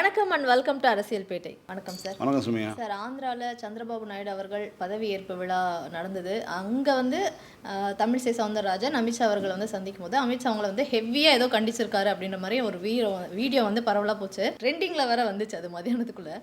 வணக்கம் and welcome to அரசியல் பேட்டை வணக்கம் சார் வணக்கம் சுமையா. சார் ஆந்திராவில் சந்திரபாபு நாயுடு அவர்கள் பதவியேற்பு விழா நடந்தது. அங்கே வந்து தமிழிசை சவுந்தரராஜன் அமித்ஷா அவர்களை வந்து சந்திக்கும் போது அமித்ஷா அவங்கள வந்து ஹெவியாக ஏதோ கண்டிச்சிருக்காரு அப்படின்ற மாதிரி ஒரு வீடியோ வீடியோ வந்து பரவலாக போச்சு. ட்ரெண்டிங்கில் வேற வந்துச்சு அது மதியானத்துக்குள்ளே.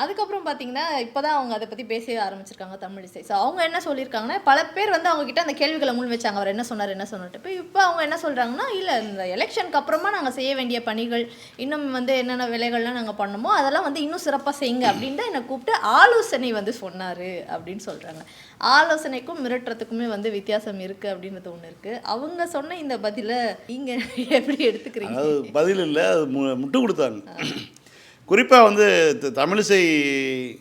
அதுக்கப்புறம் பார்த்தீங்கன்னா இப்போ தான் அவங்க அதை பற்றி பேச ஆரம்பிச்சிருக்காங்க தமிழிசை ஸோ அவங்க என்ன சொல்லியிருக்காங்கன்னா பல பேர் வந்து அவங்க கிட்ட அந்த கேள்விகளை முன் வச்சாங்க. அவர் என்ன சொன்னார் என்ன சொன்னார் இப்போ இப்போ அவங்க என்ன சொல்கிறாங்கன்னா இல்லை இந்த எலெக்ஷனுக்கு அப்புறமா நாங்கள் செய்ய வேண்டிய பணிகள் இன்னும் வந்து என்னென்ன வேலைகள்லாம் நாங்கள் பண்ணமோ அதெல்லாம் வந்து இன்னும் சிறப்பாக செய்யுங்க அப்படின்னு தான் என்னை கூப்பிட்டு ஆலோசனை வந்து சொன்னார் அப்படின்னு சொல்கிறாங்க ஆலோசனைக்கும் மிரட்டுறதுக்குமே வந்து வித்தியாசம் இருக்குது அப்படின்றது ஒன்று இருக்குது அவங்க சொன்ன இந்த பதிலை நீங்கள் எப்படி எடுத்துக்கிறீங்க? பதில் இல்லை அது மு- முட்டு கொடுத்தாங்க. குறிப்பாக வந்து த- தமிழிசை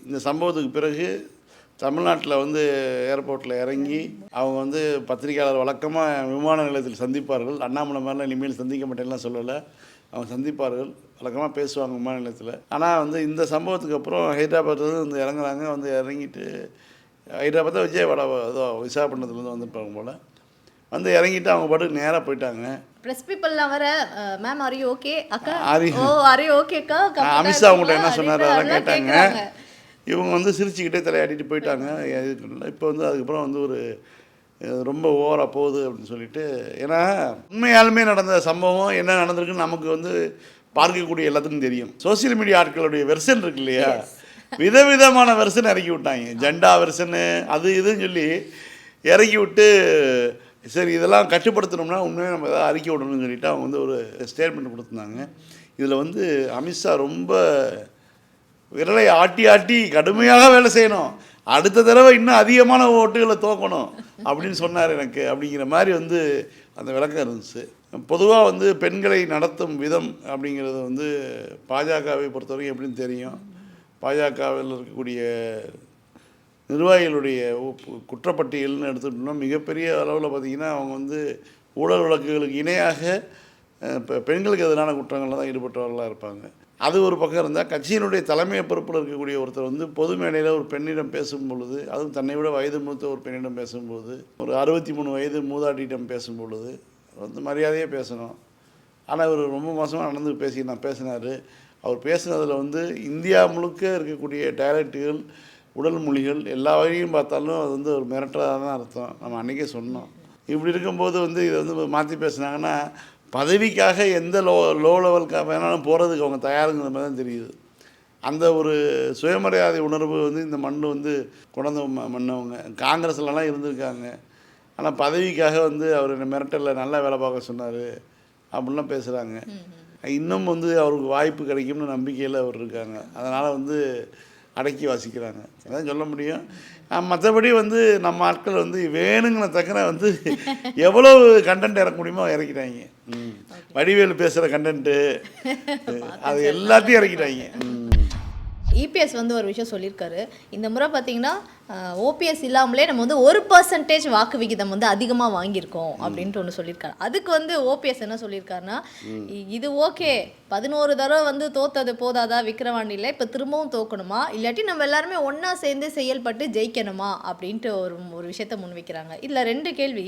இந்த சம்பவத்துக்கு பிறகு தமிழ்நாட்டில் வந்து ஏர்போர்ட்டில் இறங்கி அவங்க வந்து பத்திரிகையாளர் வழக்கமாக விமான நிலையத்தில் சந்திப்பார்கள். அண்ணாமலை மாதிரிலாம் இனிமேல் சந்திக்க மாட்டேன்லாம் சொல்லலை. அவங்க சந்திப்பார்கள். வழக்கமாக பேசுவாங்க விமான நிலையத்தில். ஆனால் வந்து இந்த சம்பவத்துக்கு அப்புறம் ஹைதராபாத்லேருந்து வந்து இறங்குறாங்க. வந்து இறங்கிட்டு ஹைதராபாத்தை விஜயவாடா இதோ ஏதோ விசாகப்பட்டினத்துலேருந்து வந்துருப்பாங்க போல். வந்து இறங்கிட்டு அவங்க பாட்டுக்கு நேராக போயிட்டாங்க. ப்ரெஸ் பீப்புள்லாம் வர மேம் ஆர் யூ ஓகே அக்கா? ஓ ஆர் யூ ஓகேக்கா அமித்ஷா அவங்கள்ட்ட என்ன சொன்னார் அதெல்லாம் கேட்டாங்க. இவங்க வந்து சிரிச்சுக்கிட்டே தலையாடிட்டு போயிட்டாங்க. இப்போ வந்து அதுக்கப்புறம் வந்து ஒரு ரொம்ப ஓவராக போகுது அப்படின்னு சொல்லிட்டு. ஏன்னா உண்மையாலுமே நடந்த சம்பவம் என்ன நடந்திருக்குன்னு நமக்கு வந்து பார்க்கக்கூடிய எல்லாத்துக்கும் தெரியும். சோஷியல் மீடியா ஆட்களுடைய வெர்ஷன் இருக்கு இல்லையா? விதவிதமான வெர்ஷன் இறக்கி விட்டாங்க. ஜெண்டா வெர்ஷனு அது இதுன்னு சொல்லி இறக்கி விட்டு சரி இதெல்லாம் கட்டுப்படுத்தணும்னா உண்மையாக நம்ம எதாவது அறிக்கை விடணும்னு சொல்லிவிட்டு அவங்க வந்து ஒரு ஸ்டேட்மெண்ட் கொடுத்துருந்தாங்க. இதில் வந்து அமித்ஷா ரொம்ப விரலை ஆட்டி ஆட்டி கடுமையாக வேலை செய்யணும். அடுத்த தடவை இன்னும் அதிகமான ஓட்டுகளை தோக்கணும் அப்படின்னு சொன்னார் எனக்கு அப்படிங்கிற மாதிரி வந்து அந்த விளக்கம் இருந்துச்சு. பொதுவாக வந்து பெண்களை நடத்தும் விதம் அப்படிங்கிறது வந்து பாஜகவை பொறுத்தவரைக்கும் எப்படின்னு தெரியும். பாஜகவில் இருக்கக்கூடிய நிர்வாகிகளுடைய குற்றப்பட்டியல்னு எடுத்துக்கிட்டோம்னா மிகப்பெரிய அளவில் பார்த்திங்கன்னா அவங்க வந்து ஊழல் வழக்குகளுக்கு இணையாக இப்போ பெண்களுக்கு எதிரான குற்றங்களில் தான் ஈடுபட்டவர்களாக இருப்பாங்க. அது ஒரு பக்கம் இருந்தால் கட்சியினுடைய தலைமை பொறுப்பில் இருக்கக்கூடிய ஒருத்தர் வந்து பொது மேடையில் ஒரு பெண்ணிடம் பேசும் பொழுது அதுவும் தன்னை விட வயது மூத்த ஒரு பெண்ணிடம் பேசும்போது ஒரு அறுபத்தி மூணு வயது மூதாட்டியிடம் பேசும் பொழுது வந்து மரியாதையாக பேசணும். ஆனால் அவர் ரொம்ப மோசமாக நடந்து பேசி நான் பேசினார். அவர் பேசுனதில் வந்து இந்தியா முழுக்க இருக்கக்கூடிய டைலக்டுகள் உடல் மொழிகள் எல்லா வகையும் பார்த்தாலும் அது வந்து ஒரு மிரட்டலாக தான் அர்த்தம். நம்ம அன்றைக்கே சொன்னோம். இப்படி இருக்கும்போது வந்து இதை வந்து மாற்றி பேசுனாங்கன்னா பதவிக்காக எந்த லோ லோ லெவலுக்காக வேணாலும் போகிறதுக்கு அவங்க தயாருங்கிற மாதிரி தான் தெரியுது. அந்த ஒரு சுயமரியாதை உணர்வு வந்து இந்த மண் வந்து கொண்டு ம- மன்னவங்க காங்கிரஸ்லலாம் இருந்திருக்காங்க. ஆனால் பதவிக்காக வந்து அவர் என்ன மிரட்டலில் நல்லா வேலை பார்க்க சொன்னார் அப்படிலாம் பேசுகிறாங்க இன்னும் வந்து அவருக்கு வாய்ப்பு கிடைக்கும்னு நம்பிக்கையில் அவர் இருக்காங்க. அதனால் வந்து அடக்கி வாசிக்கிறாங்க அதான் சொல்ல முடியும் மற்றபடி வந்து நம்ம ஆட்கள் வந்து வேணுங்கிற தக்கன வந்து எவ்வளவு கண்டென்ட் இறக்க முடியுமோ இறக்கிட்டாங்க. வடிவேலு பேசுகிற கண்டென்ட்டு அது எல்லாத்தையும் இறக்கிட்டாங்க. இபிஎஸ் வந்து ஒரு விஷயம் சொல்லியிருக்காரு. இந்த முறை பார்த்தீங்கன்னா ஓபிஎஸ் இல்லாமலே நம்ம வந்து ஒரு பர்சன்டேஜ் வாக்கு விகிதம் வந்து அதிகமாக வாங்கியிருக்கோம் அப்படின்ட்டு ஒன்று சொல்லியிருக்காரு. அதுக்கு வந்து ஓபிஎஸ் என்ன சொல்லியிருக்காருன்னா இது ஓகே. பதினோரு தடவை வந்து தோத்தது போதாதா? விக்கிரவாண்டியில் இப்போ திரும்பவும் தோக்கணுமா? இல்லாட்டி நம்ம எல்லாருமே ஒன்றா சேர்ந்து செயல்பட்டு ஜெயிக்கணுமா? அப்படின்ட்டு ஒரு ஒரு விஷயத்த முன்வைக்கிறாங்க. இதில் ரெண்டு கேள்வி.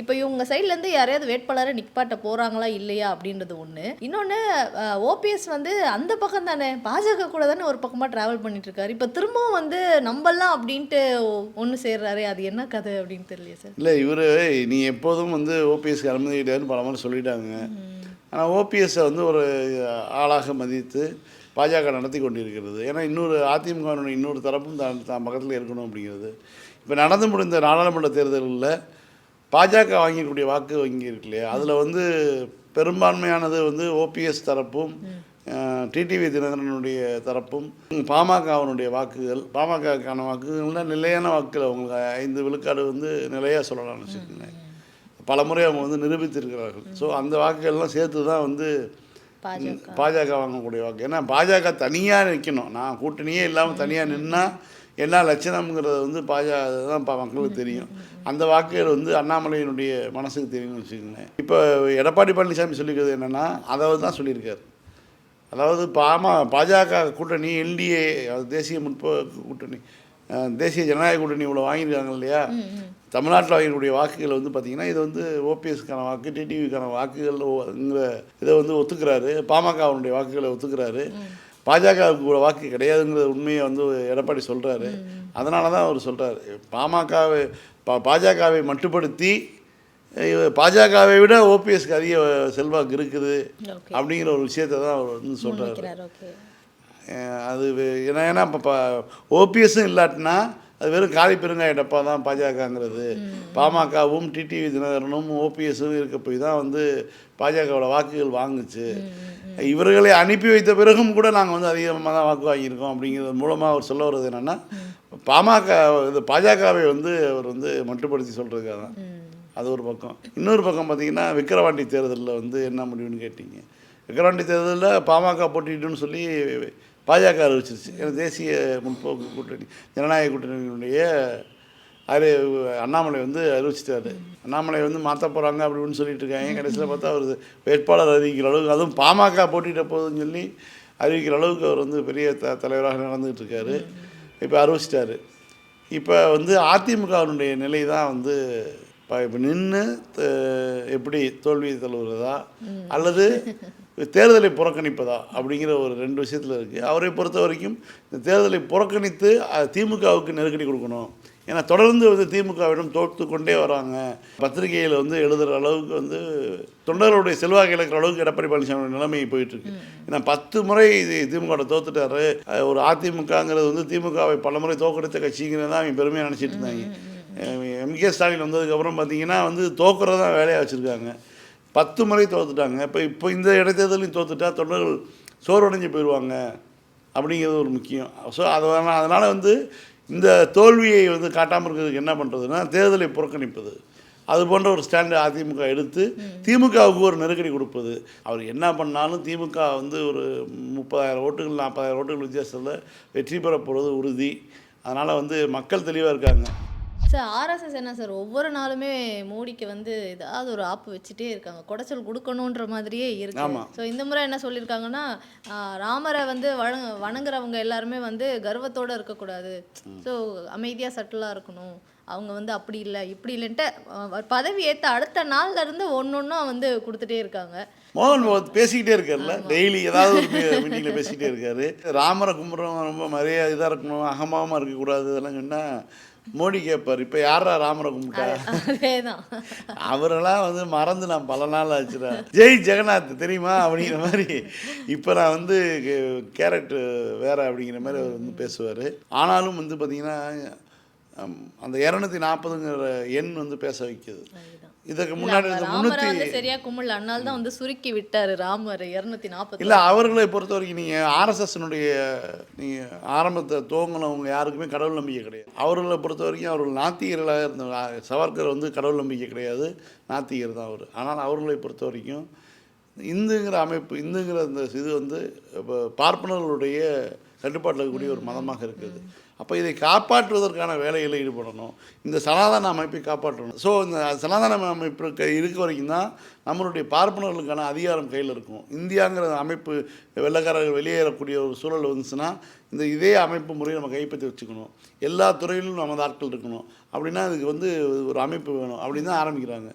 இப்போ இவங்க சைட்லேருந்து யாரையாவது வேட்பாளரை நிற்பாட்ட போகிறாங்களா இல்லையா? அப்படின்றது ஒன்று இன்னொன்று ஓபிஎஸ் வந்து அந்த பக்கம் தானே பாஜக கூட தானே ஒரு பக்கமாக ட்ராவல் பண்ணிட்டு இருக்காரு இப்போ திரும்பவும் வந்து நம்பலாம் அப்படின்ட்டு ஒன்று சேர்றாரு அது என்ன கதை அப்படின்னு தெரியல சார்? இல்லை இவர் நீ எப்போதும் வந்து ஓபிஎஸ்க்கு அனுமதி கிடையாதுன்னு பல முறை சொல்லிட்டாங்க. ஆனால் ஓபிஎஸ்ஸை வந்து ஒரு ஆளாக மதித்து பாஜக நடத்தி கொண்டிருக்கிறது. ஏன்னா இன்னொரு அதிமுகவினுடைய இன்னொரு தரப்பும் தான் தான் பக்கத்தில் இருக்கணும் அப்படிங்கிறது. இப்போ நடந்து முடிந்த நாடாளுமன்ற தேர்தல்களில் பாஜக வாங்கக்கூடிய வாக்கு வங்கி இருக்கு இல்லையா? அதில் வந்து பெரும்பான்மையானது வந்து ஓபிஎஸ் தரப்பும் டிடிவி தினகரனுடைய தரப்பும் பாமகவினுடைய வாக்குகள் பாமகக்கான வாக்குகள்லாம் நிலையான வாக்குகள் அவங்களுக்கு. ஐந்து விழுக்காடு வந்து நிலையாக சொல்லலாம்னு வச்சுக்கோங்களேன் பல முறை அவங்க வந்து நிரூபித்திருக்கிறார்கள். ஸோ அந்த வாக்குகள்லாம் சேர்த்து தான் வந்து பாஜக. வாங்கக்கூடிய வாக்கு. ஏன்னா பாஜக தனியாக நிற்கணும் நான் கூட்டணியே இல்லாமல் தனியாக நின்னா என்ன லட்சணம்ங்கிறது வந்து பாஜக தான் மக்களுக்கு தெரியும். அந்த வாக்குகள் வந்து அண்ணாமலையினுடைய மனசுக்கு தெரியும்னு வச்சுக்கோங்களேன். இப்போ எடப்பாடி பழனிசாமி சொல்லிக்கிறது என்னென்னா அதை தான் சொல்லியிருக்காரு. அதாவது பாமா பாஜக கூட்டணி என்டிஏ தேசிய முற்போக்கு கூட்டணி தேசிய ஜனநாயக கூட்டணி இவ்வளோ வாங்கியிருக்காங்க இல்லையா? தமிழ்நாட்டில் வாங்கக்கூடிய வாக்குகள் வந்து பார்த்திங்கன்னா இது வந்து ஓபிஎஸ்க்கான வாக்கு டிடிவிக்கான வாக்குகள்ங்கிற இதை வந்து ஒத்துக்கிறாரு. பாமகவுடைய வாக்குகளை ஒத்துக்கிறாரு. பாஜகவுக்கு கூட வாக்கு கிடையாதுங்கிற உண்மையை வந்து எடப்பாடி சொல்கிறாரு அதனால தான் அவர் சொல்கிறாரு பாமகவை பா பாஜகவை மட்டுப்படுத்தி பாஜகவை விட ஓபிஎஸ்க்கு அதிக செல்வாக்கு இருக்குது அப்படிங்கிற ஒரு விஷயத்தை தான் அவர் வந்து சொல்கிறாரு அது ஏன்னா ஏன்னா இப்போ ஓபிஎஸ்ஸும் இல்லாட்டினா அது வெறும் காலி பெருங்காய டப்பா தான் பாஜகங்கிறது. பாமகவும் டிடிவி தினகரனும் ஓபிஎஸ்ஸும் இருக்க போய் தான் வந்து பாஜகவோட வாக்குகள் வாங்குச்சு. இவர்களை அனுப்பி வைத்த பிறகும் கூட நாங்கள் வந்து அதிகமாக தான் வாக்கு வாங்கியிருக்கோம் அப்படிங்கிறது மூலமாக அவர் சொல்ல வர்றது என்னென்னா பாமக இது பாஜகவை வந்து அவர் வந்து மட்டுப்படுத்தி சொல்கிறதுக்காக தான். அது ஒரு பக்கம். இன்னொரு பக்கம் பார்த்தீங்கன்னா விக்கிரவாண்டி தேர்தலில் வந்து என்ன முடிவுன்னு கேட்டிங்க. விக்கிரவாண்டி தேர்தலில் பாமக போட்டிட்டுன்னு சொல்லி பாஜக அறிவிச்சிருச்சு. ஏன்னா தேசிய முற்போக்கு கூட்டணி ஜனநாயக கூட்டணியினுடைய அது அண்ணாமலை வந்து அறிவிச்சிட்டாரு. அண்ணாமலை வந்து மாற்ற போகிறாங்க அப்படின்னு சொல்லிட்டு இருக்காங்க. கடைசியில் பார்த்தா அவர் வேட்பாளர் அறிவிக்கிற அளவுக்கு அதுவும் பாமக போட்டியிட்ட போகுதுன்னு சொல்லி அறிவிக்கிற அளவுக்கு அவர் வந்து பெரிய த தலைவராக நடந்துகிட்டு இருக்காரு. இப்போ அறிவிச்சிட்டாரு. இப்போ வந்து அதிமுகவினுடைய நிலை தான் வந்து இப்போ நின்று எப்படி தோல்வியை தழுவுறதா? அல்லது தேர்தலை புறக்கணிப்பதா? அப்படிங்கிற ஒரு ரெண்டு விஷயத்தில் இருக்குது அவரை பொறுத்த வரைக்கும் இந்த தேர்தலை புறக்கணித்து திமுகவுக்கு நெருக்கடி கொடுக்கணும். ஏன்னா தொடர்ந்து வந்து திமுகவிடம் தோற்று கொண்டே வராங்க. பத்திரிகையில் வந்து எழுதுகிற அளவுக்கு வந்து தொண்டர்களுடைய செல்வாக்கு இழக்கிற அளவுக்கு எடப்பாடி பழனிசாமி நிலைமை போயிட்டுருக்கு. ஏன்னா பத்து முறை இது திமுக தோத்துட்டாரு. ஒரு அதிமுகங்கிறது வந்து திமுகவை பல முறை தோக்கடித்த கட்சிங்கிறது தான் அவங்க பெருமையாக நினச்சிட்டு இருந்தாங்க. எம்கே ஸ்டாலின் வந்ததுக்கப்புறம் பார்த்தீங்கன்னா வந்து தோக்குறது தான் வேலையாக வச்சுருக்காங்க. பத்து முறை தோத்துட்டாங்க. இப்போ இப்போ இந்த இடைத்தேர்தலையும் தோத்துட்டா தொண்டர்கள் சோர்வடைஞ்சு போயிடுவாங்க அப்படிங்கிறது ஒரு முக்கியம். ஸோ அதனால் அதனால் வந்து இந்த தோல்வியை வந்து காட்டாமல் இருக்கிறதுக்கு என்ன பண்ணுறதுன்னா தேர்தலை புறக்கணிப்பது. அது போன்ற ஒரு ஸ்டாண்டு அதிமுக எடுத்து திமுகவுக்கு ஒரு நெருக்கடி கொடுப்பது. அவர் என்ன பண்ணாலும் திமுக வந்து ஒரு முப்பதாயிரம் ஓட்டுகள் நாற்பதாயிரம் ஓட்டுகள் வித்தியாசத்தில் வெற்றி பெற போகிறது உறுதி. அதனால் வந்து மக்கள் தெளிவாக இருக்காங்க. சார் ஆர்எஸ்எஸ் என்ன சார் ஒவ்வொரு நாளுமே மோடிக்கு வந்து ஏதாவது ஒரு ஆப்பு வச்சுட்டே இருக்காங்க. குடைச்சல் கொடுக்கணுன்ற மாதிரியே இருக்கு. ஸோ இந்த முறை என்ன சொல்லியிருக்காங்கன்னா ராமரை வந்து வணங்க வணங்குறவங்க எல்லாருமே வந்து கர்வத்தோட இருக்கக்கூடாது. ஸோ அமைதியாக சட்டிலாக இருக்கணும். அவங்க வந்து அப்படி இல்லை இப்படி இல்லைன்ட்டு பதவி ஏற்ற அடுத்த நாள்ல இருந்து ஒன்று வந்து கொடுத்துட்டே இருக்காங்க. மோகன் பேசிக்கிட்டே இருக்கார்ல டெய்லி ஏதாவது ஒரு மீட்டிங்கில் பேசிக்கிட்டே இருக்காரு. ராமரை கும்பிட்றவங்க ரொம்ப மரியாதை இதாக இருக்கணும் அகமாகமாக இருக்கக்கூடாது இதெல்லாம் சொன்னால் மோடி கேட்பார் இப்போ யாரா ராமரை கும்பிட்டா? அவரெல்லாம் வந்து மறந்து நான் பல நாள் ஆச்சுடா. ஜெய் ஜெகநாத் தெரியுமா? அப்படிங்கிற மாதிரி. இப்போ நான் வந்து கேரக்டர் வேற அப்படிங்கிற மாதிரி அவர் வந்து பேசுவார். ஆனாலும் வந்து பார்த்தீங்கன்னா அந்த இரநூத்தி நாற்பதுங்கிற எண் வந்து பேச வைக்குது. இதுக்கு முன்னாடி முந்நூற்றி வந்து சரியா கும்பிடல அதனால தான் வந்து சுருக்கி விட்டாரு ராமர் இருநூத்தி நாற்பத்தி இல்லை அவர்களை பொறுத்த வரைக்கும் நீங்கள் ஆர்எஸ்எஸ்னுடைய நீங்கள் ஆரம்பத்தை துவங்கினவங்க யாருக்குமே கடவுள் நம்பிக்கை கிடையாது. அவர்களை பொறுத்த வரைக்கும் அவர்கள் நாத்திகர்களாக இருந்த சவர்கர் வந்து கடவுள் நம்பிக்கை கிடையாது. நாத்திகர் தான் அவர். ஆனால் அவர்களை பொறுத்த வரைக்கும் இந்துங்கிற அமைப்பு இந்துங்கிற இந்த இது வந்து இப்போ பார்ப்பனர்களுடைய கட்டுப்பாட்டில் இருக்கக்கூடிய ஒரு மதமாக இருக்குது. அப்போ இதை காப்பாற்றுவதற்கான வேலையில் ஈடுபடணும். இந்த சனாதன அமைப்பை காப்பாற்றணும். ஸோ இந்த சனாதன அமைப்பு இருக்க வரைக்கும் தான் நம்மளுடைய பார்ப்பனர்களுக்கான அதிகாரம் கையில் இருக்கும். இந்தியாங்கிற அமைப்பு வெள்ளக்காரர்கள் வெளியேறக்கூடிய ஒரு சூழல் வந்துச்சுன்னா இந்த இதே அமைப்பு முறையை நம்ம கைப்பற்றி வச்சுக்கணும். எல்லா துறையிலும் நமது ஆட்கள் இருக்கணும். அப்படின்னா அதுக்கு வந்து ஒரு அமைப்பு வேணும் அப்படின்னு தான் ஆரம்பிக்கிறாங்க.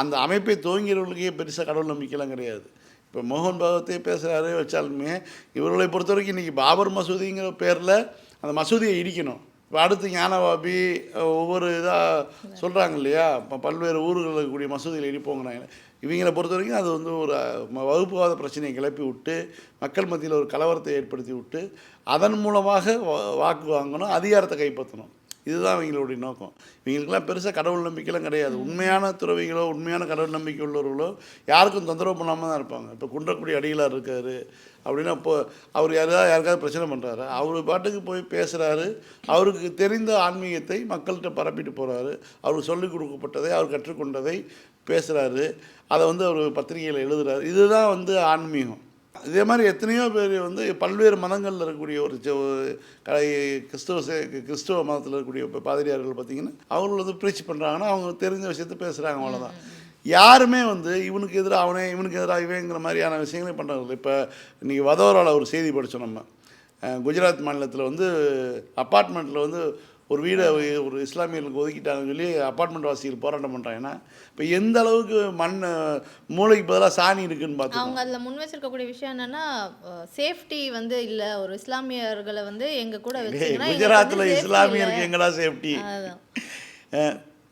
அந்த அமைப்பை துவங்கிறவர்களுக்கே பெருசாக கடவுள் நம்பிக்கைலாம் கிடையாது. இப்போ மோகன் பகவத்தே பேசுகிறாரே வச்சாலுமே இவர்களை பொறுத்த வரைக்கும் இன்றைக்கி பாபர் மசூதிங்கிற பேரில் அந்த மசூதியை இடிக்கணும். இப்போ அடுத்து ஞானவாபி ஒவ்வொரு இதாக சொல்கிறாங்க இல்லையா இப்போ பல்வேறு ஊர்களில் இருக்கக்கூடிய மசூதியில் இடிப்போங்கிறாங்க. இவங்களை பொறுத்த வரைக்கும் அது வந்து ஒரு ம- வகுப்புவாத பிரச்சனையை கிளப்பி விட்டு மக்கள் மத்தியில் ஒரு கலவரத்தை ஏற்படுத்தி விட்டு அதன் மூலமாக வாக்கு வாங்கணும் அதிகாரத்தை கைப்பற்றணும். இதுதான் இவங்களுடைய நோக்கம். இவங்களுக்கெல்லாம் பெருசாக கடவுள் நம்பிக்கைலாம் கிடையாது. உண்மையான துறவிகளோ உண்மையான கடவுள் நம்பிக்கை உள்ளவர்களோ யாருக்கும் தொந்தரவு பண்ணாமல் தான் இருப்பாங்க. இப்போ குன்றக்குடி அடிகளார் இருக்கார் அப்படின்னா இப்போ அவர் யாராவது யாருக்காவது பிரச்சனை பண்ணுறாரு அவர் பாட்டுக்கு போய் பேசுகிறாரு அவருக்கு தெரிந்த ஆன்மீகத்தை மக்கள்கிட்ட பரப்பிட்டு போகிறாரு அவருக்கு சொல்லிக் கொடுக்கப்பட்டதை அவர் கற்றுக்கொண்டதை பேசுகிறாரு அதை வந்து அவர் பத்திரிகையில் எழுதுறாரு. இதுதான் வந்து ஆன்மீகம். இதே மாதிரி எத்தனையோ பேர் வந்து பல்வேறு மதங்களில் இருக்கக்கூடிய ஒரு கிறிஸ்துவ சே- கிறிஸ்துவ மதத்தில் இருக்கக்கூடிய இப்போ பாதிரியார்கள் பார்த்தீங்கன்னா அவங்க வந்து ப்ரீச் பண்ணுறாங்கன்னா அவங்க தெரிஞ்ச விஷயத்த பேசுகிறாங்க அவ்வளோதான் யாருமே வந்து இவனுக்கு எதிராக அவனே இவனுக்கு எதிராக இவங்கிற மாதிரியான விஷயங்களே பண்ணுறாங்க இப்போ இன்றைக்கி வதோரால ஒரு செய்தி படித்தோம் நம்ம. குஜராத் மாநிலத்தில் வந்து அப்பார்ட்மெண்ட்டில் வந்து ஒரு வீடை ஒரு இஸ்லாமியர்களுக்கு ஒதுக்கிட்டாங்கன்னு சொல்லி அப்பார்ட்மெண்ட் வாசிகள் போராட்டம் பண்ணுறாங்கன்னா இப்போ எந்த அளவுக்கு மண் மூளைக்கு பதிலாக சாணி இருக்குன்னு பார்த்து அவங்க அதில் முன் வச்சிருக்கக்கூடிய விஷயம் என்னன்னா சேஃப்டி வந்து இல்லை. ஒரு இஸ்லாமியர்களை வந்து எங்க கூட குஜராத்தில் இஸ்லாமியருக்கு. எங்கடா சேஃப்டி.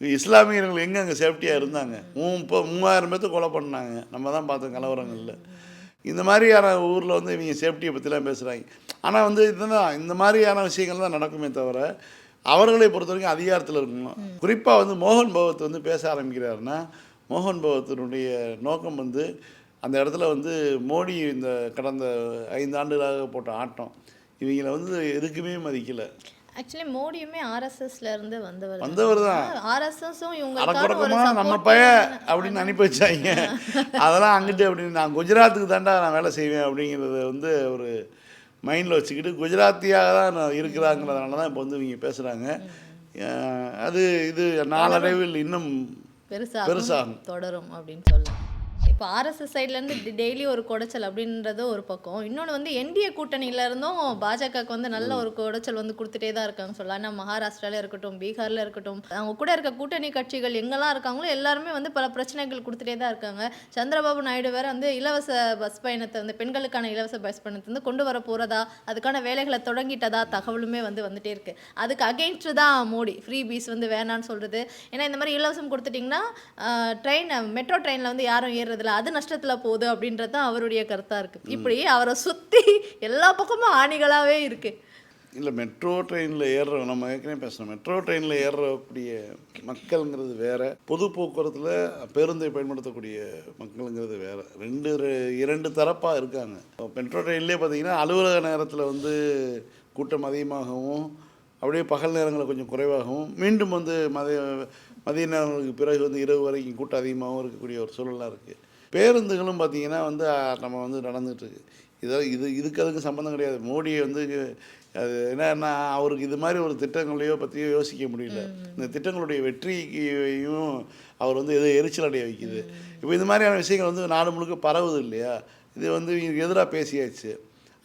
இஸ்லாமியர்கள் எங்கே அங்கே சேஃப்டியாக இருந்தாங்க? மூ இப்போ மூவாயிரம் பேர்த்து கொலை பண்ணாங்க. நம்ம தான் பார்த்தோம் கலவரங்களில். இந்த மாதிரியான ஊரில் வந்து இவங்க சேஃப்டியை பற்றிலாம் பேசுகிறாங்க ஆனால் வந்து இதுதான் இந்த மாதிரியான விஷயங்கள் தான் நடக்குமே தவிர அவர்களை பொறுத்த வரைக்கும் அதிகாரத்தில் இருக்கணும் குறிப்பாக வந்து மோகன் பகவத் வந்து பேச ஆரம்பிக்கிறாருன்னா மோகன் பகவத்தினுடைய நோக்கம் வந்து அந்த இடத்துல வந்து மோடி இந்த கடந்த ஐந்து ஆண்டுகளாக போட்ட ஆட்டம் இவங்கள வந்து எதுக்குமே மதிக்கலை ஆக்சுவலி மோடியுமே ஆர்எஸ்எஸ்ல இருந்து வந்தவர் வந்தவர் தான். ஆர்எஸ்எஸும் அடக்குறக்கமா நம்ம தானே. அப்படின்னு அனுப்பி வச்சாங்க அதெல்லாம் அங்கிட்டு அப்படின்னு நான் குஜராத்துக்கு தாண்டா நான் வேலை செய்வேன் அப்படிங்கிறத வந்து ஒரு மைண்டில் வச்சுக்கிட்டு குஜராத்தியாக தான் இருக்கிறாங்கிறதுனால தான் இப்போ வந்து இவங்க பேசுகிறாங்க அது இது நாளடைவில் இன்னும் பெருசாகும். தொடரும் அப்படின்னு சொல்லலாம் இப்போ ஆர்எஸ்எஸ் சைட்லேருந்து டெய்லி ஒரு குடைச்சல் அப்படின்றது ஒரு பக்கம். இன்னொன்று வந்து என்டிஏ கூட்டணியிலேருந்தும் பாஜகவுக்கு வந்து நல்ல ஒரு குடைச்சல் வந்து கொடுத்துட்டே தான் இருக்காங்க சொல்லலாம். ஆனால் மகாராஷ்டிராவில் இருக்கட்டும் பீகாரில் இருக்கட்டும் அவங்க கூட இருக்க கூட்டணி கட்சிகள் எங்கெல்லாம் இருக்காங்களோ எல்லாருமே வந்து பல பிரச்சனைகள் கொடுத்துட்டே தான் இருக்காங்க. சந்திரபாபு நாயுடு வேற வந்து இலவச பஸ் பயணத்தை வந்து பெண்களுக்கான இலவச பஸ் பயணத்தை வந்து கொண்டு வர போகிறதா அதுக்கான வேலைகளை தொடங்கிட்டதா தகவலுமே வந்து வந்துட்டே இருக்கு. அதுக்கு அகெயின்ஸ்ட் தான் மோடி. ஃப்ரீ பீஸ் வந்து வேணான்னு சொல்கிறது ஏன்னா இந்த மாதிரி இலவசம் கொடுத்துட்டிங்கன்னா ட்ரெயின் மெட்ரோ ட்ரெயினில் வந்து யாரும் ஏறுறது ஏறுறதில்ல அது நஷ்டத்தில் போகுது அப்படின்றது தான் அவருடைய கருத்தாக இருக்குது இப்படி அவரை சுற்றி எல்லா பக்கமும் ஆணிகளாகவே இருக்குது இல்லை மெட்ரோ ட்ரெயினில் ஏறுற நம்ம ஏற்கனவே பேசணும் மெட்ரோ ட்ரெயினில் ஏறக்கூடிய மக்கள்ங்கிறது வேறு பொது போக்குவரத்தில் பேருந்தை பயன்படுத்தக்கூடிய மக்களுங்கிறது வேறு. ரெண்டு இரண்டு தரப்பாக இருக்காங்க. மெட்ரோ ட்ரெயின்லேயே பார்த்தீங்கன்னா அலுவலக நேரத்தில் வந்து கூட்டம் அதிகமாகவும் அப்படியே பகல் நேரங்களில் கொஞ்சம் குறைவாகவும் மீண்டும் வந்து மதிய மதிய நேரங்களுக்கு பிறகு வந்து இரவு வரைக்கும் கூட்டம் அதிகமாகவும் இருக்கக்கூடிய ஒரு சூழலாக இருக்குது பேருந்துகளும் பார்த்திங்கன்னா வந்து நம்ம வந்து நடந்துட்டு இருக்கு இதை இது இதுக்கு அதுக்கு சம்மந்தம் கிடையாது. மோடியை வந்து அது என்னன்னா அவருக்கு இது மாதிரி ஒரு திட்டங்களையோ பற்றியோ யோசிக்க முடியல. இந்த திட்டங்களுடைய வெற்றியையும் அவர் வந்து எது எரிச்சல் அடைய வைக்குது. இப்போ இது மாதிரியான விஷயங்கள் வந்து நாடு முழுக்க பரவுது இல்லையா? இது வந்து இவங்களுக்கு எதிராக பேசியாச்சு.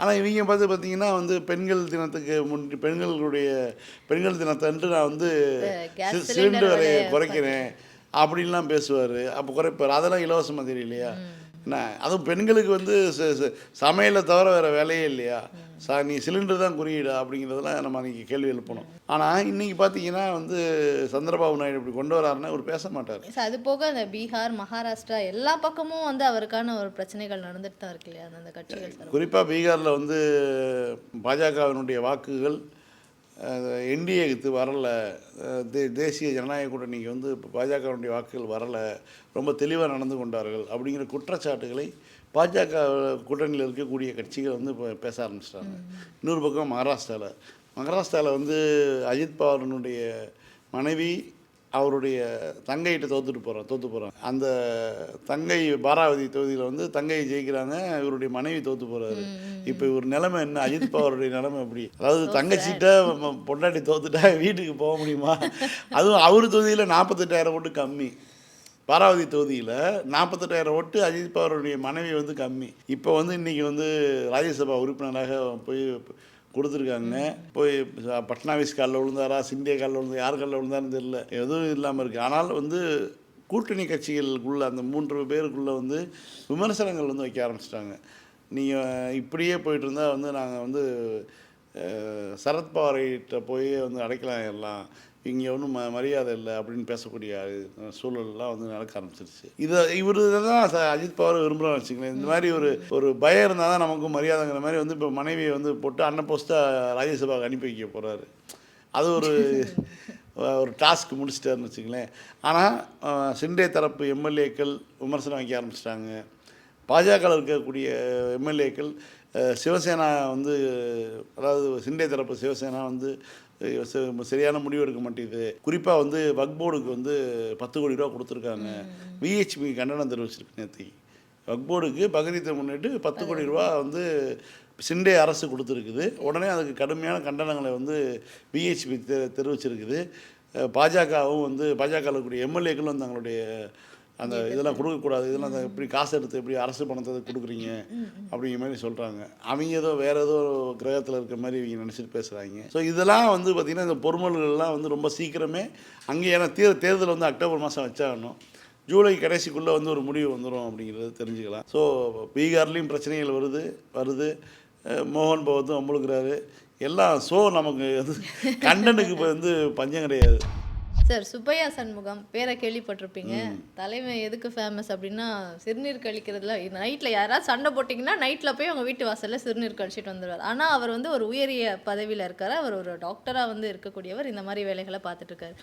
ஆனால் இவங்க பார்த்து பார்த்தீங்கன்னா வந்து பெண்கள் தினத்துக்கு முன் பெண்களுடைய பெண்கள் தினத்தன்று நான் வந்து சிலிண்டர் விலையை குறைக்கிறேன். அப்படின்லாம் பேசுவார். அப்போ குறைப்பார். அதெல்லாம் இலவசமாக தெரியலையா என்ன? அதுவும் பெண்களுக்கு வந்து சமையலை தவிர வேறு வேலையே இல்லையா? சா நீ சிலிண்டர் தான் குறியீடா? அப்படிங்கிறதெல்லாம் நம்ம அன்றைக்கி கேள்வி எழுப்பணும். ஆனால் இன்றைக்கி பார்த்தீங்கன்னா வந்து சந்திரபாபு நாயுடு இப்படி கொண்டு வராருன்னா அவர் பேச மாட்டார். அது போக அந்த பீகார் மகாராஷ்டிரா எல்லா பக்கமும் வந்து அவருக்கான ஒரு பிரச்சனைகள் நடந்துட்டு தான் இருக்கு இல்லையா? அந்த கட்சிகள் சார் குறிப்பாக பீகாரில் வந்து பாஜகவினுடைய வாக்குகள் என்டிஏக்கு வரல. தே தேசிய ஜனநாயக கூட்டணிக்கு வந்து இப்போ பாஜகவினுடைய வாக்குகள் வரலை. ரொம்ப தெளிவாக நடந்து கொண்டார்கள் அப்படிங்கிற குற்றச்சாட்டுகளை பாஜக கூட்டணியில் இருக்கக்கூடிய கட்சிகள் வந்து இப்போ பேச ஆரம்பிச்சிட்டாங்க. இன்னொரு பக்கம் மகாராஷ்டிராவில் மகாராஷ்டிராவில் வந்து அஜித் பவாரனுடைய மனைவி அவருடைய தங்கைகிட்ட தோத்துட்டு போகிறோம் தோத்து போகிறாங்க அந்த தங்கை பாராவதி தொகுதியில் வந்து தங்கை ஜெயிக்கிறாங்க இவருடைய மனைவி தோத்து போகிறாரு இப்போ இவர் நிலைமை என்ன? அஜித் பவாருடைய நிலைமை எப்படி? அதாவது தங்கச்சிட்ட பொண்டாட்டி தோத்துட்டா வீட்டுக்கு போக முடியுமா? அதுவும் அவர் தொகுதியில் நாற்பத்தெட்டாயிரம் ஓட்டு கம்மி. பாராவதி தொகுதியில் நாற்பத்தெட்டாயிரம் ஓட்டு அஜித் பவாருடைய மனைவி வந்து கம்மி. இப்போ வந்து இன்றைக்கி வந்து ராஜ்யசபா உறுப்பினராக போய் கொடுத்துருக்காங்க. போய் பட்னாவிஸ் காலில் விழுந்தாரா? சிந்திய காலில் விழுந்தா யார் காலில் விழுந்தாருன்னு தெரியல. எதுவும் இல்லாமல் இருக்குது ஆனால் வந்து கூட்டணி கட்சிகளுக்குள்ள அந்த மூன்று பேருக்குள்ளே வந்து விமர்சனங்கள் வந்து வைக்க ஆரம்பிச்சிட்டாங்க. நீங்கள் இப்படியே போயிட்டு இருந்தால் வந்து நாங்கள் வந்து அஹ், சரத்பவார்கிட்ட போய் வந்து அடைக்கலாம் எல்லாம். இங்கே ஒன்றும் ம மரியாதை இல்லை அப்படின்னு பேசக்கூடிய சூழல்லாம் வந்து நடக்க ஆரம்பிச்சிருச்சு. இதை இவர் தான் அஜித் பவார் விரும்புகிறான்னு வச்சுங்களேன் இந்த மாதிரி ஒரு ஒரு பயம் இருந்தால் தான் நமக்கு மரியாதைங்கிற மாதிரி வந்து இப்போ மனைவியை வந்து போட்டு அண்ணன் போஸ்ட்டாக ராஜ்யசபாவுக்கு அனுப்பி வைக்க போகிறாரு அது ஒரு ஒரு டாஸ்க் முடிச்சிட்டாருன்னு வச்சுங்களேன் ஆனால் சிண்டே தரப்பு எம்எல்ஏக்கள் விமர்சனம் வைக்க ஆரம்பிச்சிட்டாங்க. பாஜகவில் இருக்கக்கூடிய எம்எல்ஏக்கள் சிவசேனா வந்து அதாவது சிண்டே தரப்பு சிவசேனா வந்து சரியான முடிவு எடுக்க மாட்டேங்குது. குறிப்பாக வந்து வக்போர்டுக்கு வந்து பத்து கோடி ரூபா கொடுத்துருக்காங்க. விஹெச்பி கண்டனம் தெரிவிச்சிருக்கு நேற்றுக்கு வக்போர்டுக்கு பக்ரீத்தை முன்னிட்டு பத்து கோடி ரூபா வந்து சிண்டே அரசு கொடுத்துருக்குது. உடனே அதுக்கு கடுமையான கண்டனங்களை வந்து பிஹெச்பி தெ தெரிவிச்சிருக்குது. பாஜகவும் வந்து பாஜகவில் இருக்கக்கூடிய எம்எல்ஏக்களும் தங்களுடைய அந்த இதெல்லாம் கொடுக்கக்கூடாது. இதெல்லாம் அந்த எப்படி காசு எடுத்து எப்படி அரசு பணத்தை கொடுக்குறீங்க அப்படிங்கிற மாதிரி சொல்கிறாங்க அவங்க ஏதோ வேறு ஏதோ கிரகத்தில் இருக்கிற மாதிரி இவங்க நினச்சிட்டு பேசுகிறாங்க ஸோ இதெல்லாம் வந்து பார்த்திங்கன்னா இந்த பொறுமல்கள்லாம் வந்து ரொம்ப சீக்கிரமே அங்கே ஏன்னா தே தேர்தல் வந்து அக்டோபர் மாதம் வச்சாகணும். ஜூலை கடைசிக்குள்ளே வந்து ஒரு முடிவு வந்துடும் அப்படிங்கிறது தெரிஞ்சுக்கலாம். ஸோ பீகார்லேயும் பிரச்சனைகள் வருது வருது. மோகன் பகவத்தும் அம்பளுக்குறாரு எல்லாம் ஸோ நமக்கு வந்து கண்டனுக்கு இப்போ வந்து பஞ்சம் கிடையாது. சார் சுப்பையா சண்முகம் பேரை கேள்விப்பட்டிருப்பீங்க. தலைமை எதுக்கு ஃபேமஸ் அப்படின்னா சிறுநீர் கழிக்கிறதுல நைட்டில் யாராவது சண்டை போட்டிங்கன்னா நைட்டில் போய் அவங்க வீட்டு வாசலில் சிறுநீர் கழிச்சிட்டு வந்துடுவார் ஆனால் அவர் வந்து ஒரு உயரிய பதவியில் இருக்கார். அவர் ஒரு டாக்டராக வந்து இருக்கக்கூடியவர் இந்த மாதிரி வேலைகளை பார்த்துட்டு இருக்காரு.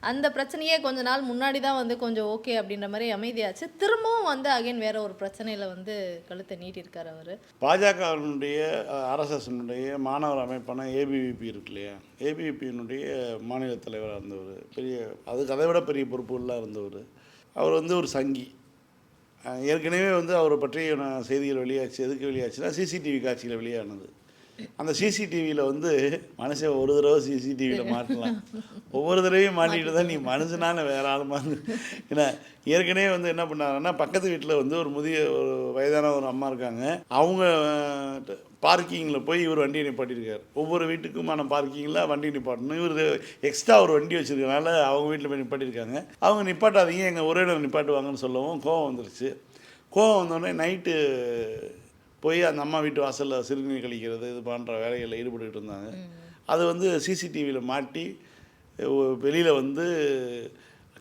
அந்த பிரச்சனையே கொஞ்ச நாள் முன்னாடி தான் வந்து கொஞ்சம் ஓகே அப்படின்ற மாதிரி அமைதியாச்சு. திரும்பவும் வந்து அகைன் வேற ஒரு பிரச்சனையில் வந்து கழுத்தை நீட்டியிருக்காரு அவர். பாஜகவினுடைய ஆர்எஸ்எஸ்னுடைய மாணவர் அமைப்பான ஏபிவிபி இருக்கு இல்லையா? ஏபிவிபியினுடைய மாநில தலைவராக இருந்தவர். பெரிய அதுக்கு அதை விட பெரிய பொறுப்புகளாக இருந்தவர். அவர் வந்து ஒரு சங்கி. ஏற்கனவே வந்து அவரை பற்றிய செய்திகள் வெளியாச்சு எதுக்கு வெளியாச்சுன்னா சிசிடிவி காட்சியில் வெளியானது. அந்த சிசிடிவியில் வந்து மனுஷன் ஒரு தடவை சிசிடிவியில் மாட்டலாம். ஒவ்வொரு தடவையும் மாட்டிட்டு தான் நீ மனுஷனால வேற ஆளுமா ஏன்னா ஏற்கனவே வந்து என்ன பண்ணாங்கன்னா பக்கத்து வீட்டில் வந்து ஒரு முதிய ஒரு வயதான ஒரு அம்மா இருக்காங்க. அவங்க பார்க்கிங்கில் போய் இவர் வண்டியை நிப்பாட்டியிருக்காரு. ஒவ்வொரு வீட்டுக்குமான பார்க்கிங்கில் வண்டி நிப்பாட்டணும். இவர் எக்ஸ்ட்ரா ஒரு வண்டி வச்சுருக்கனால அவங்க வீட்டில் போய் நிப்பாட்டியிருக்காங்க. அவங்க நிப்பாட்டாதீங்க எங்கள் ஒரே இடம் நிப்பாட்டுவாங்கன்னு சொல்லவும் கோவம் வந்துருச்சு. கோவம் வந்தோடனே நைட்டு போய் அந்த அம்மா வீட்டு வாசலில் சிறுநீர் கழிக்கிறது இது பண்ணுற வேலைகளில் ஈடுபட்டுக்கிட்டு இருந்தாங்க. அது வந்து சிசிடிவியில் மாட்டி வெளியில் வந்து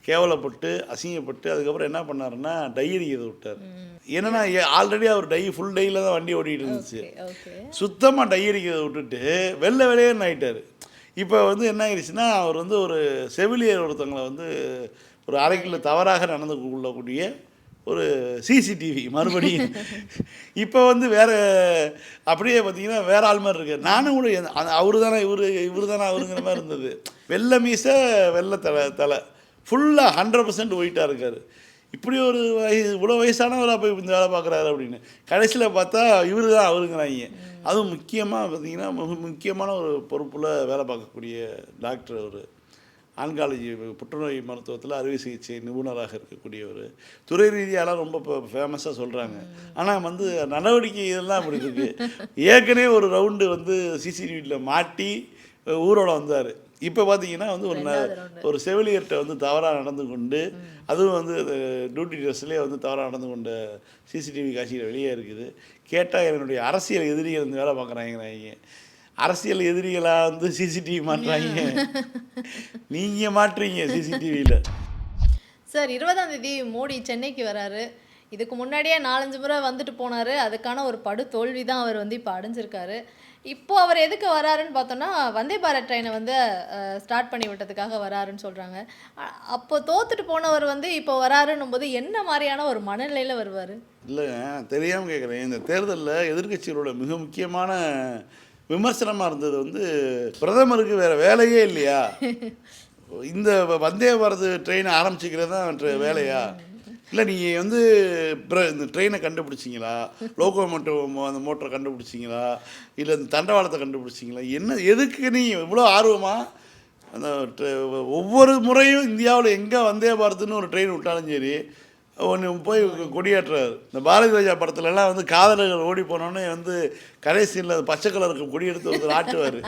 கேவலப்பட்டு அசிங்கப்பட்டு அதுக்கப்புறம் என்ன பண்ணாருன்னா டைரி இதை விட்டார். என்னன்னா ஆல்ரெடி அவர் டை ஃபுல் டையில் தான் வண்டி ஓடிட்டு இருந்துச்சு. சுத்தமாக டையரிக்கிறத விட்டுட்டு வெள்ளை வெளியேன்னு ஆயிட்டார் இப்போ வந்து என்ன ஆயிடுச்சுன்னா அவர் வந்து ஒரு செவிலியர் ஒருத்தவங்களை வந்து ஒரு அரைக்கில் தவறாக நடந்து கொள்ளக்கூடிய ஒரு சிசிடிவி மறுபடியும் இப்போ வந்து வேற அப்படியே பார்த்தீங்கன்னா வேற ஆள் மாதிரி இருக்கு. நானும் கூட அவரு தானே இவர் இவர் தானே அவருங்கிற மாதிரி இருந்தது. வெள்ளை மீசை வெள்ளை தலை தலை. ஃபுல்லாக ஹண்ட்ரட் பர்சன்ட் ஒயிட்டாக இருக்கார். இப்படி ஒரு வயசு இவ்வளோ வயசானவராக போய் இந்த வேலை பார்க்குறாரு அப்படின்னு. கடைசியில் பார்த்தா இவர் தான் அவருங்கிறாங்க. அதுவும் முக்கியமாக பார்த்தீங்கன்னா மிக முக்கியமான ஒரு பொறுப்பில் வேலை பார்க்கக்கூடிய டாக்டர் அவர். ஆன்காலஜி புற்றுநோய் மருத்துவத்தில் அறுவை சிகிச்சை நிபுணராக இருக்கக்கூடியவர். துறை ரீதியாலாம் ரொம்ப இப்போ ஃபேமஸாக சொல்கிறாங்க ஆனால் வந்து நடவடிக்கை இதெல்லாம் அப்படி இருக்கு. ஏற்கனவே ஒரு ரவுண்டு வந்து சிசிடிவியில் மாட்டி ஊரோட வந்தார். இப்போ பார்த்தீங்கன்னா வந்து ஒரு. ஒரு செவிலியர்கிட்ட வந்து தவறாக நடந்து கொண்டு அதுவும் வந்து டியூட்டி ட்ரெஸ்லேயே வந்து தவறாக நடந்து கொண்ட சிசிடிவி காட்சியில் வெளியே இருக்குது. கேட்டால் என்னுடைய அரசியல் எதிரிகள் வந்து வேலை பார்க்குறாங்கிறாங்க அரசியல் எதிரிகளாக வந்து சிசிடிவி மாட்டுறாங்க. நீங்கள் மாட்டுறீங்க சிசிடிவியில் சார் இருபதாம் தேதி மோடி சென்னைக்கு வராரு. இதுக்கு முன்னாடியே நாலஞ்சு முறை வந்துட்டு போனாரு. அதுக்கான ஒரு படு தோல்வி தான் அவர் வந்து இப்போ அடைஞ்சிருக்காரு. இப்போ அவர் எதுக்கு வராருன்னு பார்த்தோம்னா வந்தே பாரத் ட்ரெயினை வந்து ஸ்டார்ட் பண்ணி விட்டதுக்காக வராருன்னு சொல்கிறாங்க அப்போ தோத்துட்டு போனவர் வந்து இப்போ வராருன்னும் போது என்ன மாதிரியான ஒரு மனநிலையில் வருவார்? இல்லைங்க தெரியாமல் கேட்குறேன் இந்த தேர்தலில் எதிர்க்கட்சிகளோட மிக முக்கியமான விமர்சனமாக இருந்தது வந்து பிரதமருக்கு வேறு வேலையே இல்லையா? இந்த வந்தே பாரத் ட்ரெயினை ஆரம்பிச்சிக்கிறது தான் வேலையா? இல்லை நீங்கள் வந்து இந்த ட்ரெயினை கண்டுபிடிச்சிங்களா? லோகோ மோட்டோ அந்த மோட்டரை கண்டுபிடிச்சிங்களா? இல்லை இந்த தண்டவாளத்தை கண்டுபிடிச்சிங்களா? என்ன எதுக்கு நீ இவ்வளோ ஆர்வமாக அந்த ஒவ்வொரு முறையும் இந்தியாவில் எங்கே வந்தே பாரத்னு ஒரு ட்ரெயின் விட்டாலும் சரி ஒன்று போய் கொடியேற்றுறாரு இந்த பாரதி ராஜா படத்துலலாம் வந்து காதலர்கள் ஓடி போனோன்னே வந்து கடைசியில் பச்சை கலருக்கு கொடியெடுத்து ஒருத்தர் ஆட்டுவார்.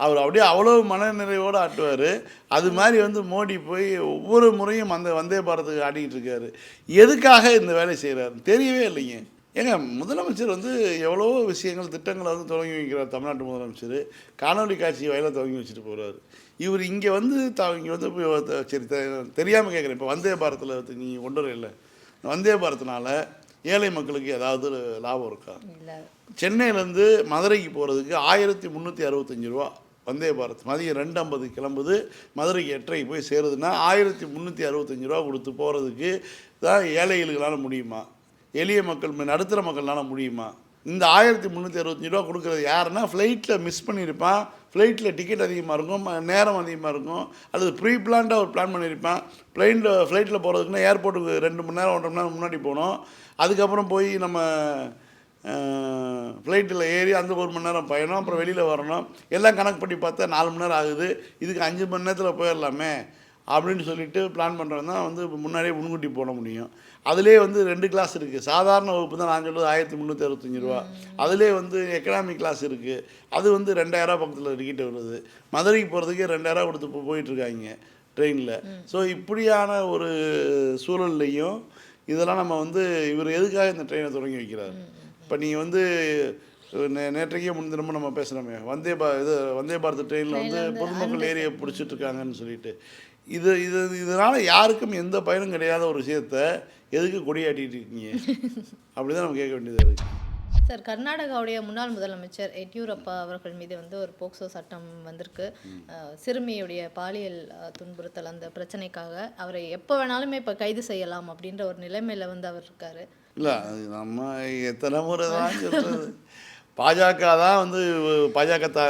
அவர் அப்படியே அவ்வளோ மனநிறைவோடு ஆட்டுவார். அது மாதிரி வந்து மோடி போய் ஒவ்வொரு முறையும் அந்த வந்தே பாரத்துக்கு ஆடிக்கிட்டு இருக்காரு. எதுக்காக இந்த வேலையை செய்கிறாரு தெரியவே இல்லைங்க. ஏங்க முதலமைச்சர் வந்து எவ்வளவோ விஷயங்கள் திட்டங்களை வந்து தொடங்கி வைக்கிறார் தமிழ்நாட்டு முதலமைச்சர். காணொலி காட்சி வயலில் தொடங்கி வச்சுட்டு போகிறாரு இவர் இங்கே வந்து த இங்கே வந்து சரி தெரியாமல் கேட்குறேன் இப்போ வந்தே பாரத்தில் நீ கொண்டு வரல வந்தே பாரத்னால ஏழை மக்களுக்கு ஏதாவது லாபம் இருக்கா? இல்லை. சென்னையிலேருந்து மதுரைக்கு போகிறதுக்கு ஆயிரத்தி முந்நூற்றி அறுபத்தஞ்சு ரூபா வந்தே பாரத். மதியம் ரெண்டு ஐம்பது கிளம்புது. மதுரைக்கு எட்டரைக்கு போய் சேருதுன்னா ஆயிரத்தி முந்நூற்றி அறுபத்தஞ்சு ரூபா கொடுத்து போகிறதுக்கு தான் ஏழைகளுக்களால் முடியுமா? எளிய மக்கள் நடுத்தர மக்கள்னால முடியுமா? இந்த ஆயிரத்தி முந்நூற்றி அறுபத்தஞ்சு ரூபா கொடுக்குறது யாருன்னா ஃப்ளைட்டில் மிஸ் பண்ணியிருப்பான். ஃப்ளைட்டில் டிக்கெட் அதிகமாக இருக்கும் நேரம் அதிகமாக இருக்கும். அல்லது ப்ரீ பிளான்டாக ஒரு பிளான் பண்ணியிருப்பான். பிளைனில் ஃப்ளைட்டில் போகிறதுக்குன்னா ஏர்போர்ட்டுக்கு ரெண்டு மணி நேரம் ஒன்றரை மணி நேரம் முன்னாடி போகணும். அதுக்கப்புறம் போய் நம்ம ஃப்ளைட்டில் ஏறி அந்த ஒரு மணி நேரம் பயணம் அப்புறம் வெளியில் வரணும். எல்லாம் கணக்கு பண்ணி பார்த்தா நாலு மணி நேரம் ஆகுது. இதுக்கு அஞ்சு மணி நேரத்தில் போயிடலாமே அப்படின்னு சொல்லிட்டு பிளான் பண்ணுறது தான் வந்து முன்னாடியே முன்கூட்டி போட முடியும். அதிலே வந்து ரெண்டு கிளாஸ் இருக்குது சாதாரண வகுப்பு தான் நான் சொல்றது ஆயிரத்தி முந்நூற்றி அறுபத்தஞ்சி ரூபா. அதிலே வந்து எக்கனாமிக் கிளாஸ் இருக்குது அது வந்து ரெண்டாயிரம் பக்கத்தில் டிக்கெட் வருது. மதுரைக்கு போகிறதுக்கே ரெண்டாயிரம் கொடுத்து போயிட்டுருக்காங்க ட்ரெயினில் ஸோ இப்படியான ஒரு சூழல்லையும் இதெல்லாம் நம்ம வந்து இவர் எதுக்காக இந்த ட்ரெயினை தொடங்கி வைக்கிறார்? இப்போ நீங்கள் வந்து நே நேற்றைக்கே முன்தினமும் நம்ம பேசுகிறோமே வந்தே பா இது வந்தே பாரத் ட்ரெயினில் வந்து பொதுமக்கள் ஏரியை பிடிச்சிட்டு இருக்காங்கன்னு சொல்லிட்டு. இது இது இதனால் யாருக்கும் எந்த பயனும் கிடையாத ஒரு விஷயத்த எதுக்கு கொடியாட்டிட்டு இருக்கீங்க? அப்படி தான் நம்ம கேட்க வேண்டியதாக இருக்குது சார் கர்நாடகாவுடைய முன்னாள் முதலமைச்சர் எட்யூரப்பா அவர்கள் மீது வந்து ஒரு போக்சோ சட்டம் வந்திருக்கு. சிறுமியுடைய பாலியல் துன்புறுத்தல் அந்த பிரச்சனைக்காக அவரை எப்போ வேணாலுமே இப்போ கைது செய்யலாம் அப்படின்ற ஒரு நிலைமையில வந்து அவர் இருக்காரு. இல்லை நம்ம எத்தனை முறை தான் சொல்கிறது பாஜக தான் வந்து பாஜக த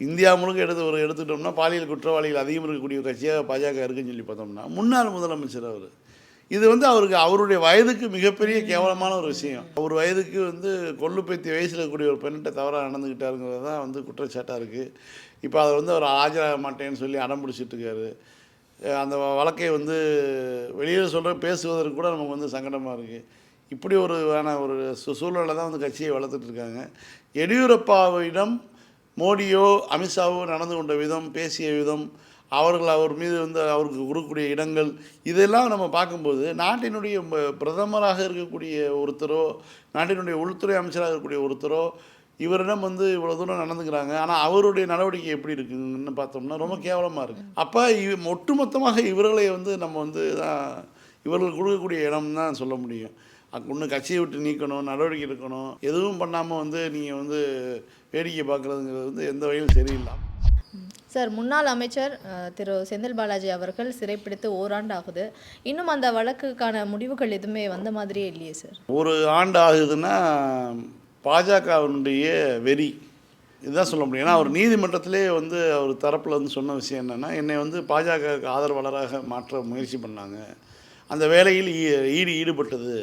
இந்தியா முழுக்க எடுத்து ஒரு எடுத்துட்டோம்னா பாலியல் குற்றவாளிகள் அதிகம் இருக்கக்கூடிய கட்சியாக பாஜக இருக்குன்னு சொல்லி பார்த்தோம்னா முன்னாள் முதலமைச்சர் அவர். இது வந்து அவருக்கு அவருடைய வயதுக்கு மிகப்பெரிய கேவலமான ஒரு விஷயம். அவர் வயதுக்கு வந்து கொள்ளுப்பேத்தி வயசில் இருக்கக்கூடிய ஒரு பெண்ணிட்ட தவறாக நடந்துக்கிட்டாருங்கிறது தான் வந்து குற்றச்சாட்டாக இருக்குது இப்போ அதை வந்து அவர் ஆஜராக மாட்டேன்னு சொல்லி அடம் பிடிச்சிட்டு இருக்காரு. அந்த வழக்கை வந்து வெளியில் சொல்கிற பேசுவதற்கு கூட நமக்கு வந்து சங்கடமாக இருக்குது இப்படி ஒரு ஒரு சு சூழல்ல தான் வந்து கட்சியை வளர்த்துட்டு இருக்காங்க. எடியூரப்பாவிடம் மோடியோ அமித்ஷாவோ நடந்து கொண்ட விதம் பேசிய விதம் அவர்கள் அவர் மீது வந்து அவருக்கு கொடுக்கக்கூடிய இடங்கள் இதெல்லாம் நம்ம பார்க்கும்போது நாட்டினுடைய பிரதமராக இருக்கக்கூடிய ஒருத்தரோ நாட்டினுடைய உள்துறை அமைச்சராக இருக்கக்கூடிய ஒருத்தரோ இவரிடம் வந்து இவ்வளோ தூரம் நடந்துக்கிறாங்க. ஆனால் அவருடைய நடவடிக்கை எப்படி இருக்குன்னு பார்த்தோம்னா ரொம்ப கேவலமாக இருக்குது அப்போ இவ ஒட்டுமொத்தமாக இவர்களை வந்து நம்ம வந்து தான் இவர்கள் கொடுக்கக்கூடிய இடம் தான் சொல்ல முடியும். ஒன்று கட்சியை விட்டு நீக்கணும் நடவடிக்கை எடுக்கணும் எதுவும் பண்ணாமல் வந்து நீங்கள் வந்து வேடிக்கை பார்க்குறதுங்கிறது வந்து எந்த வகையிலும் சரியில்லை சார் முன்னாள் அமைச்சர் திரு. செந்தில் பாலாஜி அவர்கள் சிறைப்பிடித்து ஓராண்டு ஆகுது இன்னும் அந்த வழக்குக்கான முடிவுகள் எதுவுமே வந்த மாதிரியே இல்லையே சார்? ஒரு ஆண்டு ஆகுதுன்னா பாஜகவினுடைய வெறி இதுதான் சொல்ல முடியும். ஏன்னா அவர் நீதிமன்றத்திலே வந்து அவர் தரப்பில் வந்து சொன்ன விஷயம் என்னென்னா என்னை வந்து பாஜகவுக்கு ஆதரவாளராக மாற்ற முயற்சி பண்ணாங்க. அந்த வேலையில் ஈடு ஈடுபட்டது.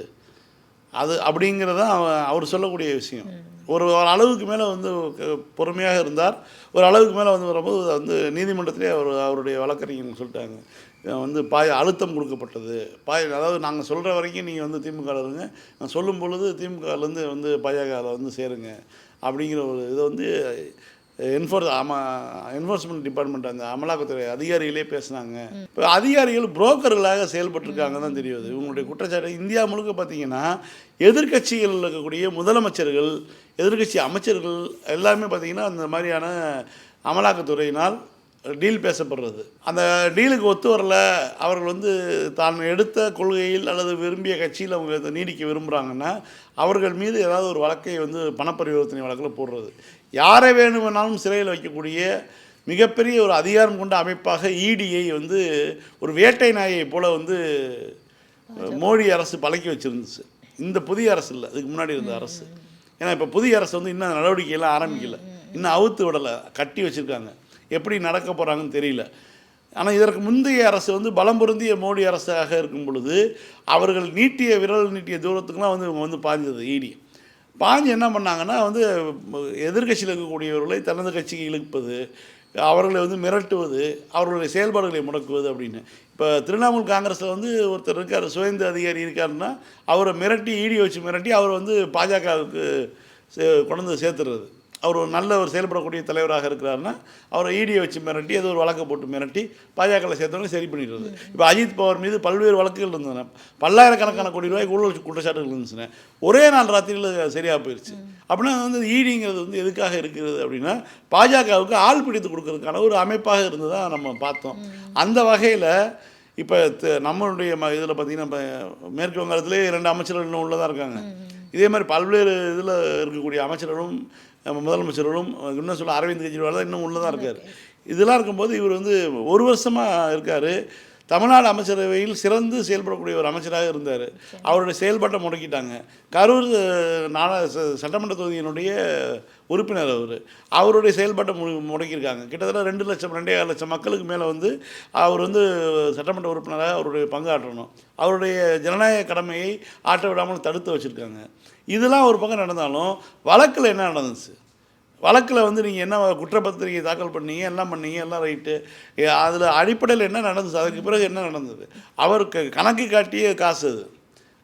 அது அப்படிங்கிறத அவன் அவர் சொல்லக்கூடிய விஷயம். ஒரு ஒரு அளவுக்கு மேலே வந்து பொறுமையாக இருந்தார். ஒரு அளவுக்கு மேலே வந்து வரும்போது வந்து நீதிமன்றத்திலே அவர் அவருடைய வழக்கறிஞர் சொல்லிட்டாங்க. வந்து பாய் அழுத்தம் கொடுக்கப்பட்டது. பாய் அதாவது நாங்கள் சொல்கிற வரைக்கும் நீங்கள் வந்து திமுக இருங்க. நான் சொல்லும் பொழுது திமுகலேருந்து வந்து பாஜகவில் வந்து சேருங்க. அப்படிங்கிற ஒரு இதை வந்து என்ஃபோர்ஸ் அம என்ஃபோர்ஸ்மெண்ட் டிபார்ட்மெண்ட் அந்த அமலாக்கத்துறை அதிகாரிகளே பேசுனாங்க. இப்போ அதிகாரிகள் புரோக்கர்களாக செயல்பட்டுருக்காங்க தான் தெரியுது. இவங்களுடைய குற்றச்சாட்டு இந்தியா முழுக்க பார்த்தீங்கன்னா எதிர்கட்சிகளில் இருக்கக்கூடிய முதலமைச்சர்கள் எதிர்க்கட்சி அமைச்சர்கள் எல்லாமே பார்த்தீங்கன்னா அந்த மாதிரியான அமலாக்கத்துறையினால் டீல் பேசப்படுறது. அந்த டீலுக்கு ஒத்து வரல. அவர்கள் வந்து தான் எடுத்த கொள்கையில் அல்லது விரும்பிய கட்சியில் அவங்க நீடிக்க விரும்புகிறாங்கன்னா அவர்கள் மீது ஏதாவது ஒரு வழக்கை வந்து பணப்பரிவர்த்தனை வழக்கில் போடுறது. யாரை வேணுமெனாலும் சிறையில் வைக்கக்கூடிய மிகப்பெரிய ஒரு அதிகாரம் கொண்ட அமைப்பாக இடியை வந்து ஒரு வேட்டை நாயை போல வந்து மோடி அரசு பழக்கி வச்சிருந்துச்சு. இந்த புதிய அரசு இல்லை. அதுக்கு முன்னாடி இருந்த அரசு. ஏன்னா இப்போ புதிய அரசு வந்து இன்னும் நடவடிக்கையெல்லாம் ஆரம்பிக்கல. இன்னும் அவுத்து விடலை கட்டி வச்சுருக்காங்க. எப்படி நடக்க போகிறாங்கன்னு தெரியல. ஆனால் இதற்கு முந்தைய அரசு வந்து பலம் பொருந்திய மோடி அரசாக இருக்கும் பொழுது அவர்கள் நீட்டிய விரல் நீட்டிய தூரத்துக்குலாம் வந்து இவங்க வந்து பாய்ஞ்சது ஈடி பாஞ்சு என்ன பண்ணாங்கன்னா வந்து எதிர்க்கட்சியில் இருக்கக்கூடியவர்களை தனது கட்சிக்கு இழுப்பது அவர்களை வந்து மிரட்டுவது அவர்களுடைய செயல்பாடுகளை முடக்குவது அப்படின்னு. இப்போ திரிணாமுல் காங்கிரஸில் வந்து ஒருத்தர் இருக்கார் சுயந்த அதிகாரி இருக்காருன்னா அவரை மிரட்டி ஈடி வச்சு மிரட்டி அவர் வந்து பாஜகவுக்கு கொண்டு வந்து சேர்த்துறது. அவர் ஒரு நல்ல ஒரு செயல்படக்கூடிய தலைவராக இருக்கிறாருன்னா அவரை ஈடியை வச்சு மிரட்டி ஏதோ ஒரு வழக்கை போட்டு மிரட்டி பாஜகவில் சேர்த்தவங்க சரி பண்ணிடுறது. இப்போ அஜித் பவார் மீது பல்வேறு வழக்குகள் இருந்தன. பல்லாயிரக்கணக்கான கோடி ரூபாய் ஊழல் குற்றச்சாட்டுகள் இருந்துச்சுன்னா ஒரே நாள் ராத்திரியில் சரியாக போயிடுச்சு அப்படின்னா வந்து ஈடிங்கிறது வந்து எதுக்காக இருக்கிறது அப்படின்னா பாஜகவுக்கு ஆள் பிடித்து கொடுக்கறதுக்கான ஒரு அமைப்பாக இருந்ததாக நம்ம பார்த்தோம். அந்த வகையில் இப்போ நம்மளுடைய ம இதில் பார்த்தீங்கன்னா இப்போ மேற்கு வங்காளத்திலே இரண்டு அமைச்சர்கள் இன்னும் உள்ளதாக இருக்காங்க இதே மாதிரி பல்வேறு இதில் இருக்கக்கூடிய அமைச்சர்களும் நம்ம முதலமைச்சர்களும் இன்னும் சொல்ல அரவிந்த் கெஜ்ரிவால் தான் இன்னும் உள்ளதாக இருக்கார். இதெல்லாம் இருக்கும்போது இவர் வந்து ஒரு வருஷமாக இருக்கார். தமிழ்நாடு அமைச்சரவையில் சிறந்து செயல்படக்கூடிய ஒரு அமைச்சராக இருந்தார். அவருடைய செயல்பாட்டை முடக்கிட்டாங்க. கரூர் நாடா ச- சட்டமன்ற தொகுதியினுடைய உறுப்பினர் அவர். அவருடைய செயல்பாட்டை மு முடக்கியிருக்காங்க. கிட்டத்தட்ட ரெண்டு லட்சம் ரெண்டே லட்சம் மக்களுக்கு மேலே வந்து அவர் வந்து சட்டமன்ற உறுப்பினராக அவருடைய பங்காற்றணும். அவருடைய ஜனநாயக கடமையை ஆற்ற விடாமல் தடுத்து வச்சுருக்காங்க. இதெல்லாம் ஒரு பக்கம் நடந்தாலும் வழக்கில் என்ன நடந்துச்சு? வழக்கில் வந்து நீங்கள் என்ன குற்றப்பத்திரிகை தாக்கல் பண்ணீங்க எல்லாம் பண்ணீங்க எல்லாம் ரைட்டு? அதில் அடிப்படையில் என்ன நடந்துச்சு? அதுக்கு பிறகு என்ன நடந்தது? அவருக்கு கணக்கு காட்டிய காசு அது.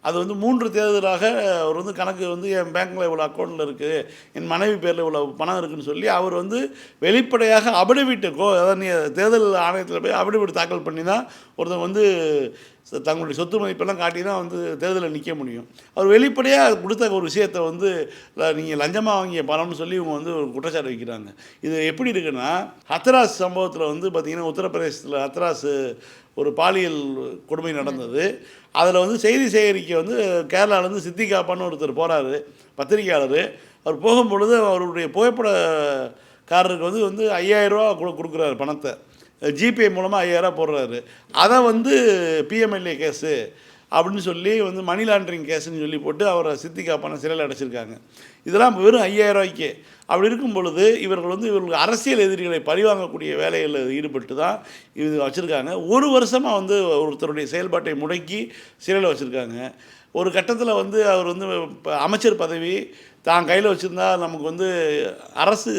அது வந்து மூன்று தேர்தலாக அவர் வந்து கணக்கு வந்து என் பேங்க்கில் இவ்வளோ அக்கௌண்ட்டில் இருக்குது என் மனைவி பேரில் இவ்வளோ பணம் இருக்குதுன்னு சொல்லி அவர் வந்து வெளிப்படையாக அபிடவிட்டு கோ அதாவது நீ தேர்தல் ஆணையத்தில் போய் அபிடவிட் தாக்கல் பண்ணி தான் ஒருத்தவங்க வந்து தங்களுடைய சொத்து மதிப்பெல்லாம் காட்டி தான் வந்து தேர்தலில் நிற்க முடியும். அவர் வெளிப்படையாக கொடுத்த ஒரு விஷயத்தை வந்து நீங்கள் லஞ்சமாக வாங்கிய பணம்னு சொல்லி இவங்க வந்து ஒரு குற்றச்சாட்டு வைக்கிறாங்க. இது எப்படி இருக்குன்னா ஹத்ராஸ் சம்பவத்தில் வந்து பார்த்திங்கன்னா உத்தரப்பிரதேசத்தில் ஹத்ராஸ் ஒரு பாலியல் கொடுமை நடந்தது. அதில் வந்து செய்தி சேகரிக்க வந்து கேரளாவிலேருந்து சித்திகாப்பான்னு ஒருத்தர் போகிறாரு பத்திரிகையாளர். அவர் போகும்பொழுது அவருடைய புகைப்படக்காரருக்கு வந்து வந்து ஐயாயிரரூவா கொடுக்குறாரு பணத்தை. ஜிபே மூலமாக ஐயாயிரரூவா போடுறாரு. அதை வந்து பிஎம்எல்ஏ கேஸு அப்படின்னு சொல்லி வந்து மணி லாண்டரிங் கேஸ்ன்னு சொல்லி போட்டு அவரை சித்திகாப்பான சிறையில் அடைச்சிருக்காங்க. இதெல்லாம் வெறும் ஐயாயிரம் ரூபாய்க்கு. அப்படி இருக்கும் பொழுது இவர்கள் வந்து இவர்கள் அரசியல் எதிரிகளை பழிவாங்கக்கூடிய வேலைகளில் ஈடுபட்டு தான் இது வச்சுருக்காங்க. ஒரு வருஷமாக வந்து ஒருத்தருடைய செயல்பாட்டை முடக்கி சிறையில் வச்சுருக்காங்க. ஒரு கட்டத்தில் வந்து அவர் வந்து இப்போ அமைச்சர் பதவி தான் கையில் வச்சுருந்தா நமக்கு வந்து அரசு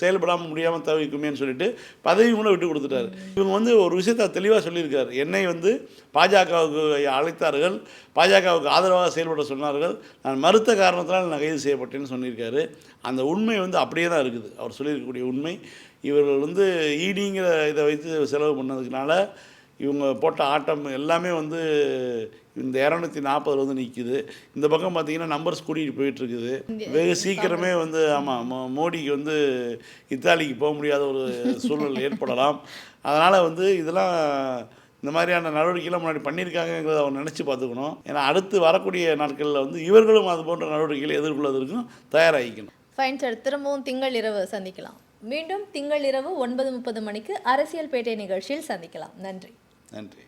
செயல்படாமல் முடியாமல் தவிக்குமேன்னு சொல்லிட்டு பதவி கூட விட்டு கொடுத்துட்டாரு. இவங்க வந்து ஒரு விஷயத்தை தெளிவாக சொல்லியிருக்காரு. என்னை வந்து பாஜகவுக்கு அழைத்தார்கள். பாஜகவுக்கு ஆதரவாக செயல்பட சொன்னார்கள். நான் மறுத்த காரணத்தினால் நான் கைது செய்யப்பட்டேன்னு சொல்லியிருக்காரு. அந்த உண்மை வந்து அப்படியே தான் இருக்குது. அவர் சொல்லியிருக்கக்கூடிய உண்மை. இவர்கள் வந்து ஈடிங்கிற இதை வைத்து செலவு பண்ணதுனால இவங்க போட்ட ஆட்டம் எல்லாமே வந்து இந்த இரநூத்தி நாற்பதுல வந்து நிற்கிது இந்த பக்கம் பார்த்தீங்கன்னா நம்பர்ஸ் கூட்டிகிட்டு போயிட்டுருக்குது. வெகு சீக்கிரமே வந்து ஆமாம் மோ மோடிக்கு வந்து இத்தாலிக்கு போக முடியாத ஒரு சூழ்நிலை ஏற்படலாம். அதனால் வந்து இதெல்லாம் இந்த மாதிரியான நடவடிக்கைலாம் முன்னாடி பண்ணியிருக்காங்கங்கிறத அவர் நினச்சி பார்த்துக்கணும். ஏன்னா அடுத்து வரக்கூடிய நாட்களில் வந்து இவர்களும் அது போன்ற நடவடிக்கைகளை எதிர்கொள்வதற்கும் தயாராகிக்கணும். ஃபைன் சார் திரும்பவும் திங்கள் இரவு சந்திக்கலாம். மீண்டும் திங்கள் இரவு ஒன்பது முப்பது மணிக்கு அரசியல் பேட்டை நிகழ்ச்சியில் சந்திக்கலாம். நன்றி. நன்றி